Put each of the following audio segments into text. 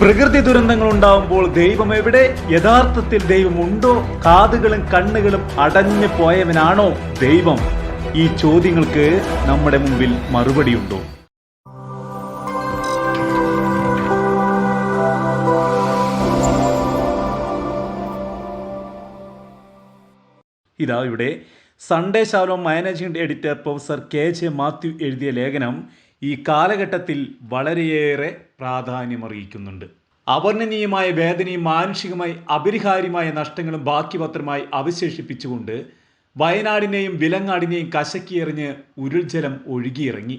പ്രകൃതി ദുരന്തങ്ങൾ ഉണ്ടാവുമ്പോൾ ദൈവം എവിടെ? യഥാർത്ഥത്തിൽ ദൈവം ഉണ്ടോ? കാതുകളും കണ്ണുകളും അടഞ്ഞു പോയവനാണോ ദൈവം? ഈ ചോദ്യങ്ങൾക്ക് നമ്മുടെ മുമ്പിൽ മറുപടിയുണ്ടോ ഇതാ ഇവിടെ Sunday Shalom managing editor professor K J Mathew എഴുതിയ ലേഖനം ഈ കാലഘട്ടത്തിൽ വളരെയേറെ പ്രാധാന്യമറിയിക്കുന്നുണ്ട് അവർണനീയമായ വേദനയും മാനുഷികമായി അപരിഹാര്യമായ നഷ്ടങ്ങളും ബാക്കി പത്രമായി അവശേഷിപ്പിച്ചുകൊണ്ട് വയനാടിനെയും വിലങ്ങാടിനെയും കശക്കിയെറിഞ്ഞ് ഉരുൾജലം ഒഴുകിയിറങ്ങി.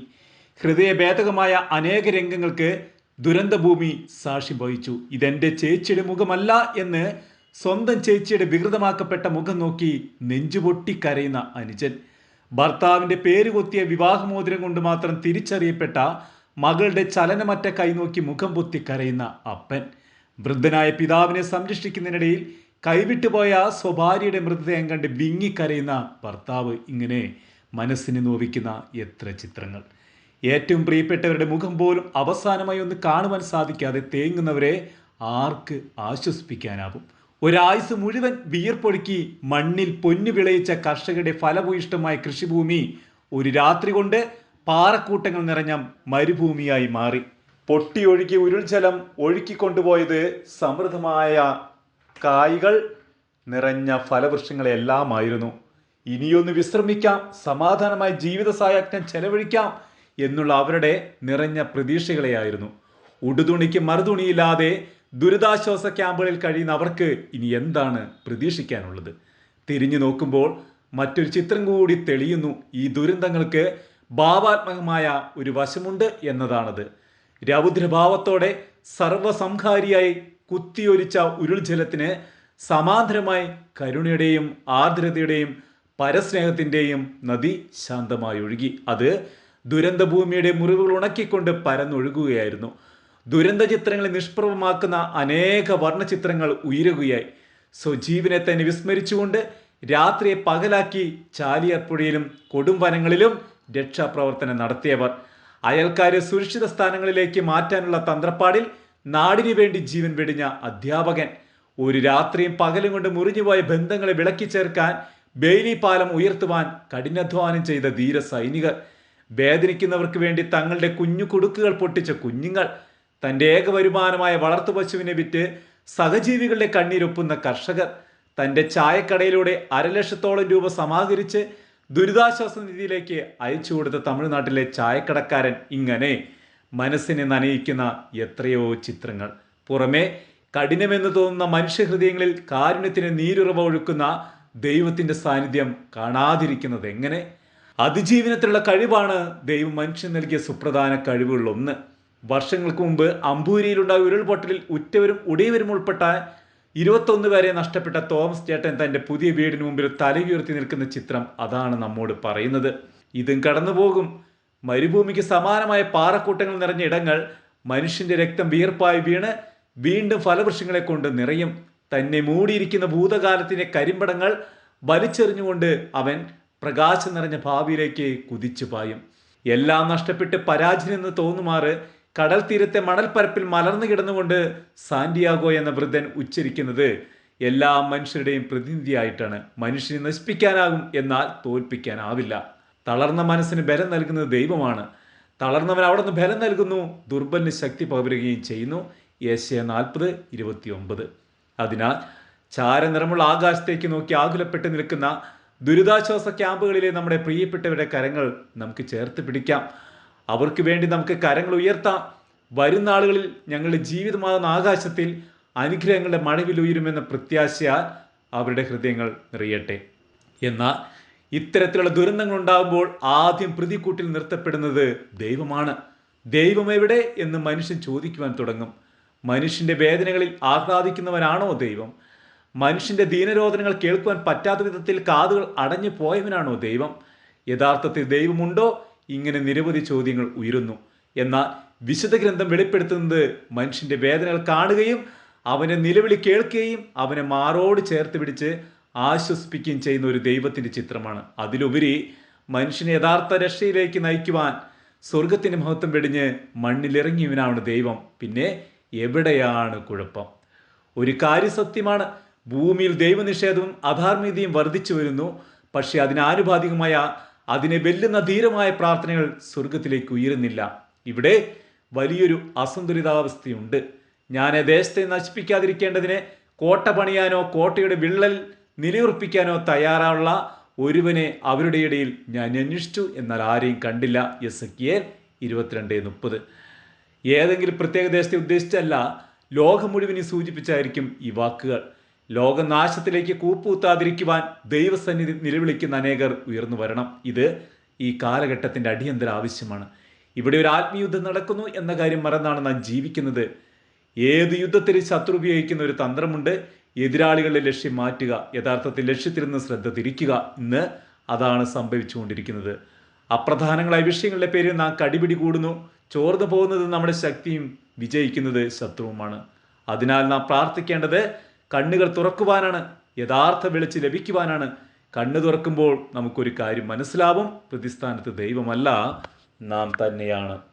ഹൃദയഭേദകമായ അനേക രംഗങ്ങൾക്ക് ദുരന്തഭൂമി സാക്ഷി വഹിച്ചു. ഇതെന്റെ ചേച്ചിയുടെ മുഖമല്ല എന്ന് സ്വന്തം ചേച്ചിയുടെ വികൃതമാക്കപ്പെട്ട മുഖം നോക്കി നെഞ്ചുപൊട്ടി കരയുന്ന അനുജൻ. ഭർത്താവിന്റെ പേര് കൊത്തിയ വിവാഹമോതിരം കൊണ്ട് മാത്രം തിരിച്ചറിയപ്പെട്ട മകളുടെ ചലനമറ്റ കൈനോക്കി മുഖം പൊത്തി കരയുന്ന അപ്പൻ. വൃദ്ധനായ പിതാവിനെ സംരക്ഷിക്കുന്നതിനിടയിൽ കൈവിട്ടുപോയ സ്വഭാര്യയുടെ മൃതദേഹം കണ്ട് വിങ്ങിക്കരയുന്ന ഭർത്താവ് ഇങ്ങനെ മനസ്സിനെ നോവിക്കുന്ന എത്ര ചിത്രങ്ങൾ. ഏറ്റവും പ്രിയപ്പെട്ടവരുടെ മുഖം പോലും അവസാനമായി ഒന്ന് കാണുവാൻ സാധിക്കാതെ തേങ്ങുന്നവരെ ആർക്ക് ആശ്വസിപ്പിക്കാനാവും? ഒരായുസ് മുഴുവൻ വിയർപ്പൊഴുക്കി മണ്ണിൽ പൊന്നു വിളയിച്ച കർഷകരുടെ ഫലഭൂയിഷ്ടമായ കൃഷിഭൂമി ഒരു രാത്രി കൊണ്ട് പാറക്കൂട്ടങ്ങൾ നിറഞ്ഞ മരുഭൂമിയായി മാറി. പൊട്ടിയൊഴുകിയ ഉരുൾജലം ഒഴുക്കിക്കൊണ്ടുപോയത് സമൃദ്ധമായ കായ്കൾ നിറഞ്ഞ ഫലവൃക്ഷങ്ങളെല്ലാമായിരുന്നു. ഇനിയൊന്ന് വിശ്രമിക്കാം സമാധാനമായ ജീവിത സായാജ്ഞം ചെലവഴിക്കാം എന്നുള്ള അവരുടെ നിറഞ്ഞ പ്രതീക്ഷകളെയായിരുന്നു. ഉടുതുണിക്ക് മറുതുണിയില്ലാതെ ദുരിതാശ്വാസ ക്യാമ്പുകളിൽ കഴിയുന്ന അവർക്ക് ഇനി എന്താണ് പ്രതീക്ഷിക്കാനുള്ളത്? തിരിഞ്ഞു നോക്കുമ്പോൾ മറ്റൊരു ചിത്രം കൂടി തെളിയുന്നു. ഈ ദുരന്തങ്ങൾക്ക് ഭാവാത്മകമായ ഒരു വശമുണ്ട് എന്നതാണത്. രൗദ്രഭാവത്തോടെ സർവസംഹാരിയായി കുത്തിയൊലിച്ച ഉരുൾജലത്തിന് സമാന്തരമായി കരുണയുടെയും ആർദ്രതയുടെയും പരസ്നേഹത്തിന്റെയും നദി ശാന്തമായി ഒഴുകി. അത് ദുരന്തഭൂമിയുടെ മുറിവുകൾ ഉണക്കിക്കൊണ്ട് പരന്നൊഴുകുകയായിരുന്നു. ദുരന്ത ചിത്രങ്ങളെ നിഷ്പ്രഭമാക്കുന്ന അനേക വർണചിത്രങ്ങൾ ഉയരുകയായി. സ്വജീവിനെ തന്നെ വിസ്മരിച്ചുകൊണ്ട് രാത്രിയെ പകലാക്കി ചാലിയാർപ്പുഴയിലും കൊടുംവനങ്ങളിലും രക്ഷാപ്രവർത്തനം നടത്തിയവർ. അയൽക്കാരെ സുരക്ഷിത സ്ഥാനങ്ങളിലേക്ക് മാറ്റാനുള്ള തന്ത്രപ്പാടിൽ നാടിനു വേണ്ടി ജീവൻ വെടിഞ്ഞ അധ്യാപകൻ. ഒരു രാത്രിയും പകലും കൊണ്ട് മുറിഞ്ഞുപോയ ബന്ധങ്ങളെ വിളക്കി ചേർക്കാൻ ബെയിലി പാലം ഉയർത്തുവാൻ കഠിനാധ്വാനം ചെയ്ത ധീര സൈനികർ. വേദനിക്കുന്നവർക്ക് വേണ്ടി തങ്ങളുടെ കുഞ്ഞു കുടുക്കുകൾ പൊട്ടിച്ച കുഞ്ഞുങ്ങൾ തന്റെ ഏക വരുമാനമായ വളർത്തു പശുവിനെ വിറ്റ് സഹജീവികളുടെ കണ്ണീരൊപ്പുന്ന കർഷകർ തന്റെ ചായക്കടയിലൂടെ അരലക്ഷത്തോളം രൂപ സമാഹരിച്ച് ദുരിതാശ്വാസ നിധിയിലേക്ക് അയച്ചു കൊടുത്ത തമിഴ്നാട്ടിലെ ചായക്കടക്കാരൻ ഇങ്ങനെ മനസ്സിനെ നനയിക്കുന്ന എത്രയോ ചിത്രങ്ങൾ. പുറമെ കഠിനമെന്ന് തോന്നുന്ന മനുഷ്യഹൃദയങ്ങളിൽ കാരുണ്യത്തിന് നീരുറവ ഒഴുക്കുന്ന ദൈവത്തിന്റെ സാന്നിധ്യം കാണാതിരിക്കുന്നത് എങ്ങനെ? അതിജീവനത്തിലുള്ള കഴിവാണ് ദൈവം മനുഷ്യൻ നൽകിയ സുപ്രധാന കഴിവുകളിലൊന്ന്. വർഷങ്ങൾക്ക് മുമ്പ് അമ്പൂരിയിലുണ്ടായ ഉരുൾപൊട്ടലിൽ ഉറ്റവരും ഉടയവരും ഉൾപ്പെട്ട ഇരുപത്തൊന്ന് പേരെ നഷ്ടപ്പെട്ട തോമസ് ചേട്ടൻ തന്റെ പുതിയ വീടിന് മുമ്പിൽ തലയുയർത്തി നിൽക്കുന്ന ചിത്രം അതാണ് നമ്മോട് പറയുന്നത്. ഇതും കടന്നു പോകും മരുഭൂമിക്ക് സമാനമായ പാറക്കൂട്ടങ്ങൾ നിറഞ്ഞ ഇടങ്ങൾ മനുഷ്യന്റെ രക്തം വിയർപ്പായി വീണ് വീണ്ടും ഫലവൃക്ഷങ്ങളെ കൊണ്ട് നിറയും. തന്നെ മൂടിയിരിക്കുന്ന ഭൂതകാലത്തിന്റെ കരിമ്പടങ്ങൾ വലിച്ചെറിഞ്ഞുകൊണ്ട് അവൻ പ്രകാശം നിറഞ്ഞ ഭാവിയിലേക്ക് കുതിച്ചു പായും. എല്ലാം നഷ്ടപ്പെട്ട് പരാജയമെന്ന് തോന്നുമാറ് കടൽ തീരത്തെ മണൽപ്പരപ്പിൽ മലർന്നു കിടന്നുകൊണ്ട് സാന്റിയാഗോ എന്ന വൃദ്ധൻ ഉച്ചരിക്കുന്നത് എല്ലാ മനുഷ്യരുടെയും പ്രതിനിധിയായിട്ടാണ്. മനുഷ്യനെ നശിപ്പിക്കാനാകും എന്നാൽ തോൽപ്പിക്കാനാവില്ല. തളർന്ന മനസ്സിന് ബലം നൽകുന്നത് ദൈവമാണ്. തളർന്നവൻ അവിടെ നിന്ന് ബലം നൽകുന്നു. ദുർബലിന് ശക്തി പകരുകയും ചെയ്യുന്നു. ഏഷ്യ നാൽപ്പത് ഇരുപത്തിയൊമ്പത്. അതിനാൽ ചാരനിറമുള്ള ആകാശത്തേക്ക് നോക്കി ആകുലപ്പെട്ട് നിൽക്കുന്ന ദുരിതാശ്വാസ ക്യാമ്പുകളിലെ നമ്മുടെ പ്രിയപ്പെട്ടവരുടെ കരങ്ങൾ നമുക്ക് ചേർത്ത് പിടിക്കാം. അവർക്ക് വേണ്ടി നമുക്ക് കരങ്ങൾ ഉയർത്താം. വരുന്ന ആളുകളിൽ ഞങ്ങളുടെ ജീവിതമാകുന്ന ആകാശത്തിൽ അനുഗ്രഹങ്ങളുടെ മഴവിൽ ഉയരുമെന്ന പ്രത്യാശയാൽ അവരുടെ ഹൃദയങ്ങൾ നിറയട്ടെ. എന്നാൽ ഇത്തരത്തിലുള്ള ദുരന്തങ്ങൾ ഉണ്ടാകുമ്പോൾ ആദ്യം പ്രതിക്കൂട്ടിൽ നിർത്തപ്പെടുന്നത് ദൈവമാണ്. ദൈവം എവിടെ എന്ന് മനുഷ്യൻ ചോദിക്കുവാൻ തുടങ്ങും. മനുഷ്യന്റെ വേദനകളിൽ ആഹ്ലാദിക്കുന്നവനാണോ ദൈവം? മനുഷ്യന്റെ ദീനരോധനങ്ങൾ കേൾക്കുവാൻ പറ്റാത്ത വിധത്തിൽ കാതുകൾ അടഞ്ഞു പോയവനാണോ ദൈവം? യഥാർത്ഥത്തിൽ ദൈവമുണ്ടോ? ഇങ്ങനെ നിരവധി ചോദ്യങ്ങൾ ഉയരുന്നു. എന്നാൽ വിശുദ്ധ ഗ്രന്ഥം വെളിപ്പെടുത്തുന്നത് മനുഷ്യന്റെ വേദനകൾ കാണുകയും അവനെ നിലവിളി കേൾക്കുകയും അവനെ മാറോട് ചേർത്ത് പിടിച്ച് ആശ്വസിപ്പിക്കുകയും ചെയ്യുന്ന ഒരു ദൈവത്തിന്റെ ചിത്രമാണ്. അതിലുപരി മനുഷ്യനെ യഥാർത്ഥ രക്ഷയിലേക്ക് നയിക്കുവാൻ സ്വർഗത്തിന്റെ മഹത്വം വെടിഞ്ഞ് മണ്ണിലിറങ്ങിയവനാണ് ദൈവം. പിന്നെ എവിടെയാണ് കുഴപ്പം? ഒരു കാര്യസത്യമാണ് ഭൂമിയിൽ ദൈവനിഷേധവും അധാർമികതയും വർദ്ധിച്ചു വരുന്നു. പക്ഷെ അതിനാനുപാതികമായ അതിനെ വെല്ലുന്ന ധീരമായ പ്രാർത്ഥനകൾ സ്വർഗത്തിലേക്ക് ഉയരുന്നില്ല. ഇവിടെ വലിയൊരു അസന്തുലിതാവസ്ഥയുണ്ട്. ഞാൻ ദേശത്തെ നശിപ്പിക്കാതിരിക്കേണ്ടതിന് കോട്ട പണിയാനോ കോട്ടയുടെ വിള്ളൽ നിലയുറപ്പിക്കാനോ തയ്യാറുള്ള ഒരുവനെ അവരുടെ ഇടയിൽ ഞാൻ അന്വേഷിച്ചു. എന്നാൽ ആരെയും കണ്ടില്ല. എസ് എ ഇരുപത്തിരണ്ട് മുപ്പത്. ഏതെങ്കിലും പ്രത്യേക ദേശത്തെ ഉദ്ദേശിച്ചല്ല ലോകം മുഴുവനും സൂചിപ്പിച്ചായിരിക്കും ഈ വാക്കുകൾ. ലോകനാശത്തിലേക്ക് കൂപ്പുകുത്താതിരിക്കുവാൻ ദൈവസന്നിധി നിലവിളിക്കുന്ന അനേകർ ഉയർന്നു വരണം. ഇത് ഈ കാലഘട്ടത്തിന്റെ അടിയന്തര ആവശ്യമാണ്. ഇവിടെ ഒരു ആത്മീയുദ്ധം നടക്കുന്നു എന്ന കാര്യം മറന്നാണ് നാം ജീവിക്കുന്നത്. ഏത് യുദ്ധത്തിൽ ശത്രു ഉപയോഗിക്കുന്ന ഒരു തന്ത്രമുണ്ട്. എതിരാളികളുടെ ലക്ഷ്യം മാറ്റുക യഥാർത്ഥത്തിൽ ലക്ഷ്യത്തിൽ നിന്ന് ശ്രദ്ധ തിരിക്കുക ഇന്ന് അതാണ് സംഭവിച്ചുകൊണ്ടിരിക്കുന്നത്. അപ്രധാനങ്ങളായ വിഷയങ്ങളുടെ പേരിൽ നാം കടിപിടി കൂടുന്നു. ചോർന്നു പോകുന്നത് നമ്മുടെ ശക്തിയും വിജയിക്കുന്നത് ശത്രുവുമാണ്. അതിനാൽ നാം പ്രാർത്ഥിക്കേണ്ടത് കണ്ണുകൾ തുറക്കുവാനാണ് യഥാർത്ഥ വെളിച്ച് ലഭിക്കുവാനാണ്. കണ്ണു തുറക്കുമ്പോൾ നമുക്കൊരു കാര്യം മനസ്സിലാവും. പ്രതിസ്ഥാനത്ത് ദൈവമല്ല നാം തന്നെയാണ്.